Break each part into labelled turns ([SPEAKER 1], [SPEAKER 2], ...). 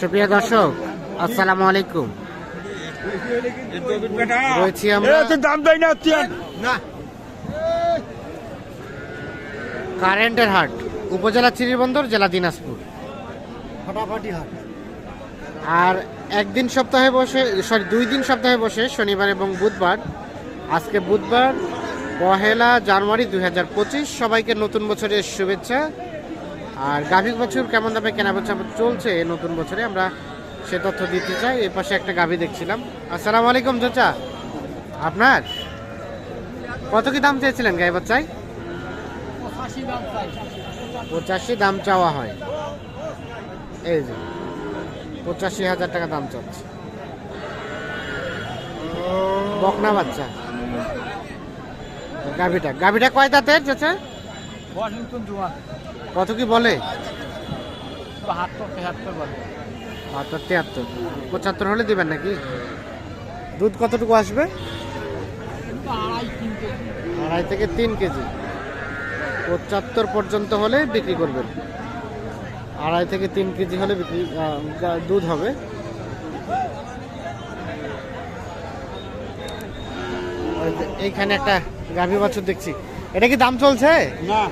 [SPEAKER 1] সুপ্রিয় দর্শক আসসালামু আলাইকুম। রয়েছি আমরা
[SPEAKER 2] দাম দেয় না
[SPEAKER 3] না।
[SPEAKER 1] কারেন্টের হাট উপজেলা চিরিবন্দর জেলা দিনাজপুর।
[SPEAKER 3] ফাটাফাটি হাট।
[SPEAKER 1] আর একদিন সপ্তাহে বসে সরি দুই দিন সপ্তাহে বসে শনিবার এবং বুধবার। আজকে বুধবার পহেলা জানুয়ারি দুই হাজার পঁচিশ। সবাইকে নতুন বছরের শুভেচ্ছা। আর গাভী বছর কেমন দামে কেনা বেচা চলছে নতুন বছরে আমরা সে তথ্য দিতে চাই। এই পাশে একটা গাভী দেখছিলাম। আসসালামু আলাইকুম চাচা। আপনার? কত কি দাম চেয়েছিলেন গাই বাচ্চায়? পঁচাশি দাম চাওয়া হয়। এই যে, পঁচাশি হাজার টাকা দাম চাচ্ছে। বকনা বাচ্চা। গাভিটা। গাভিটা কয় দাঁতের চাচা? কত কি বলে?
[SPEAKER 2] বাহাত্তর তেহাত্তর বলে।
[SPEAKER 1] বাহাত্তর পঁচাত্তর হলে দিবেন নাকি? দুধ কতটুকু আসবে?
[SPEAKER 2] আড়াই তিন কেজি।
[SPEAKER 1] আড়াই থেকে তিন কেজি। পঁচাত্তর পর্যন্ত হলে বিক্রি করবেন। আড়াই থেকে তিন কেজি হলে বিক্রি দুধ হবে। ওই এইখানে একটা গাভী বাছুর দেখছি। এটা কি দাম চলছে?
[SPEAKER 2] না।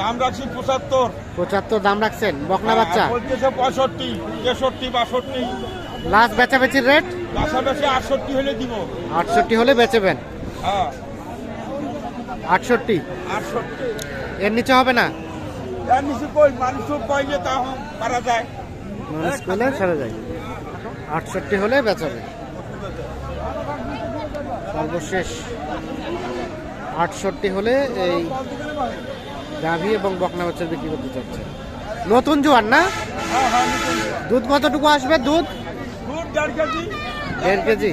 [SPEAKER 2] দাম রাখছি পঁচাত্তর।
[SPEAKER 1] পঁচাত্তর দাম রাখছেন? বকনা বাচ্চা?
[SPEAKER 2] বলতেছে পঁয়ষট্টি তেষট্টি বাষট্টি।
[SPEAKER 1] লাস্ট বেচাবেচির রেট?
[SPEAKER 2] কাছাকাছি আটষট্টি হলে দিব।
[SPEAKER 1] আটষট্টি হলে বেচেবেন।
[SPEAKER 2] হ্যাঁ।
[SPEAKER 1] আটষট্টি?
[SPEAKER 2] আটষট্টি।
[SPEAKER 1] এর নিচে হবে না?
[SPEAKER 2] এর নিচে কই? মানুষ কইলে তা পারা যায়।
[SPEAKER 1] মানুষ করলে ছেড়ে যায়। আটষট্টি হলে বেচাবে। সর্বশেষ আটষট্টি হলে এই গাভী এবং বকনা বাচ্চা বিক্রি করতে চাচ্ছে নতুন জোয়ার না?
[SPEAKER 2] হ্যাঁ হ্যাঁ দিব।
[SPEAKER 1] দুধ কতটুকু আসবে দুধ?
[SPEAKER 2] দেড় কেজি।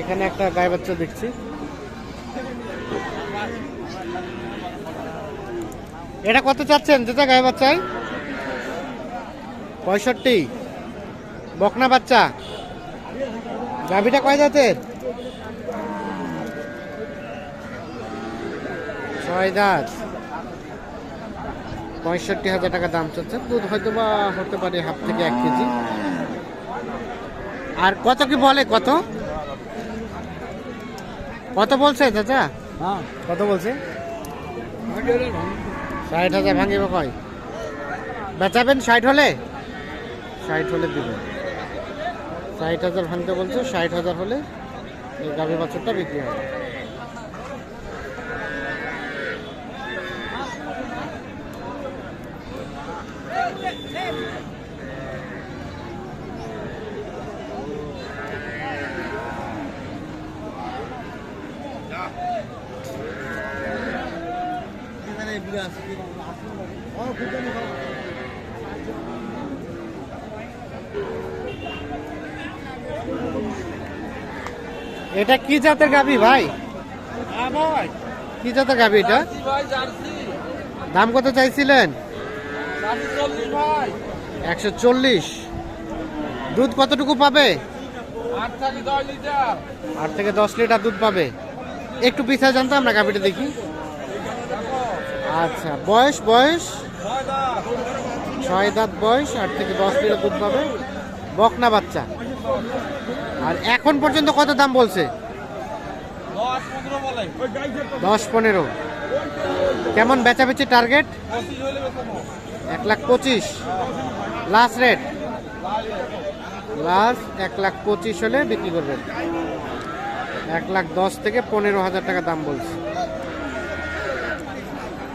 [SPEAKER 1] এখানে একটা গায়ে বাচ্চা দেখছি। এটা কত চাচ্ছেন? যেটা গায়ে বাচ্চায়? পঁয়ষট্টি। বকনা বাচ্চা। গাভিটা কয় জাতের? ছয় দাঁত। পঁয়ষট্টি হাজার টাকা দাম চলছে। দুধ হয়তো বা হতে পারে হাফ থেকে এক কেজি। আর কত কি বলে কত? কত বলছে চাচা?
[SPEAKER 2] হ্যাঁ।
[SPEAKER 1] কত বলছে? ষাট হাজার ভাঙিব কয়? বেচাবেন ষাট হলে? ষাট হলে দিবেন ষাট হাজার ভাঙতে বলছে, ষাট হাজার হলে এই গাভী বাছরটা বিক্রি হবে। এটা কি জাতের গাভী ভাই? কি জাতের গাভী এটা? দাম কত চাইছিলেন? একশো চল্লিশ। দুধ কতটুকু পাবে?
[SPEAKER 2] আট থেকে দশ লিটার
[SPEAKER 1] দুধ পাবে। একটু পিছিয়ে জানতো আমরা গাভীটা দেখি। আচ্ছা বয়স বয়স?
[SPEAKER 2] ছয় দাঁত
[SPEAKER 1] বয়স, আট থেকে দশ লিটার দুধ পাবে। বকনা বাচ্চা। আর এখন পর্যন্ত কত দাম বলছে?
[SPEAKER 2] দশ পনেরো।
[SPEAKER 1] কেমন বেচাবেচি টার্গেট এক লাখ পঁচিশ। লাস্ট রেট লাস্ট এক লাখ পঁচিশ হলে বিক্রি করবেন। এক লাখ দশ থেকে পনেরো হাজার টাকা দাম বলছে।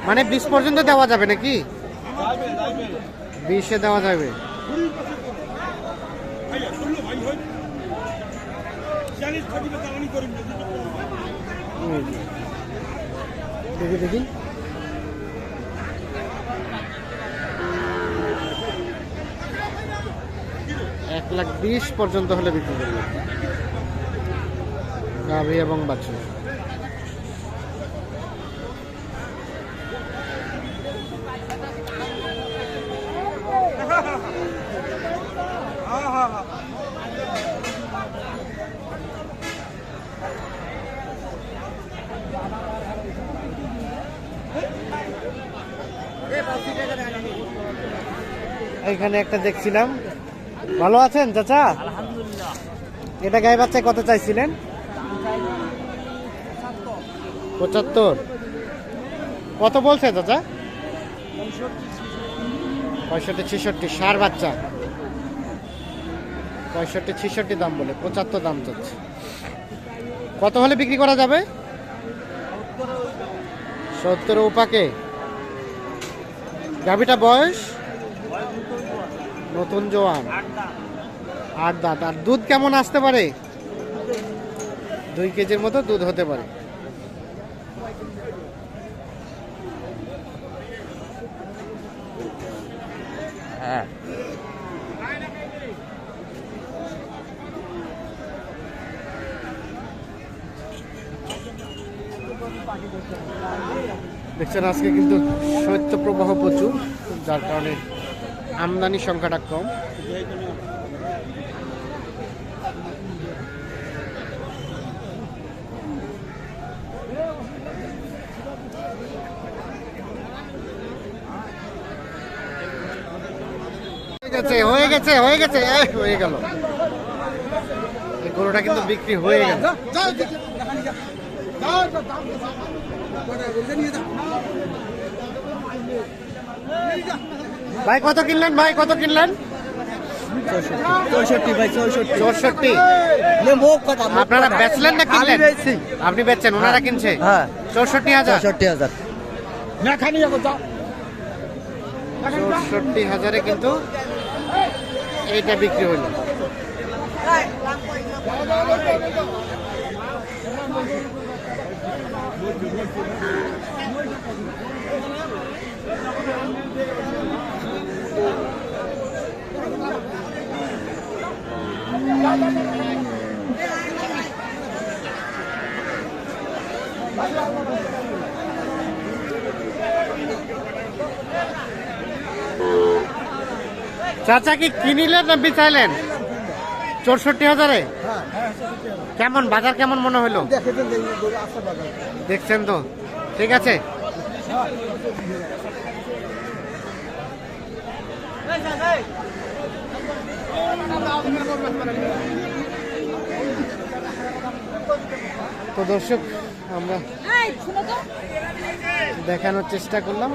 [SPEAKER 1] মানে বিশ পর্যন্ত দেওয়া যাবে নাকি? বিশে দেওয়া যাবে। দেখি দেখি। এক লাখ বিশ পর্যন্ত হলে বিক্রি করবে। গাভী এবং বাছুর। এখানে একটা দেখছিলাম। ভালো আছেন চাচা? এটা গায়ে বাচ্চায় কত চাইছিলেন? পঁচাত্তর। কত বলছে চাচা? পঁয়ষট্টি ছেষট্টি। সার বাচ্চা। পঁয়ষট্টি ছেষট্টি দাম বলে পঁচাত্তর দাম চাচ্ছে। কত হলে বিক্রি করা যাবে? সত্তর উপাকে গাভিটা বয়স? নতুন জোয়ান। আট দাঁত। আর দুধ কেমন আসতে পারে? দুই কেজির মতো দুধ হতে পারে।
[SPEAKER 3] হ্যাঁ।
[SPEAKER 1] দেখছেন আজকে কিন্তু শৈত্য প্রবাহ প্রচুর যার কারণে আমদানি সংখ্যাটা কম হয়ে গেছে হয়ে গেছে হয়ে গেছে হয়ে গেল গরুটা কিন্তু বিক্রি হয়ে গেল ভাই কত কিনলেন ভাই কত কিনলেন?
[SPEAKER 3] চৌষট্টি ভাই চৌষট্টি।
[SPEAKER 1] চৌষট্টি। আপনারা বেচলেন না কিনলেন? আপনি বেচছেন ওনারা কিনছে?
[SPEAKER 3] হ্যাঁ।
[SPEAKER 1] চৌষট্টি হাজার?
[SPEAKER 3] চৌষট্টি হাজার।
[SPEAKER 1] চৌষট্টি হাজারে কিন্তু এইটা বিক্রি হলো চাচা কি কিনিলেন না বিচাইলেন চৌষট্টি হাজারে? কেমন বাজার কেমন মনে হলো? দেখছেন তো? ঠিক আছে। তো দর্শক আমরা দেখানোর চেষ্টা করলাম।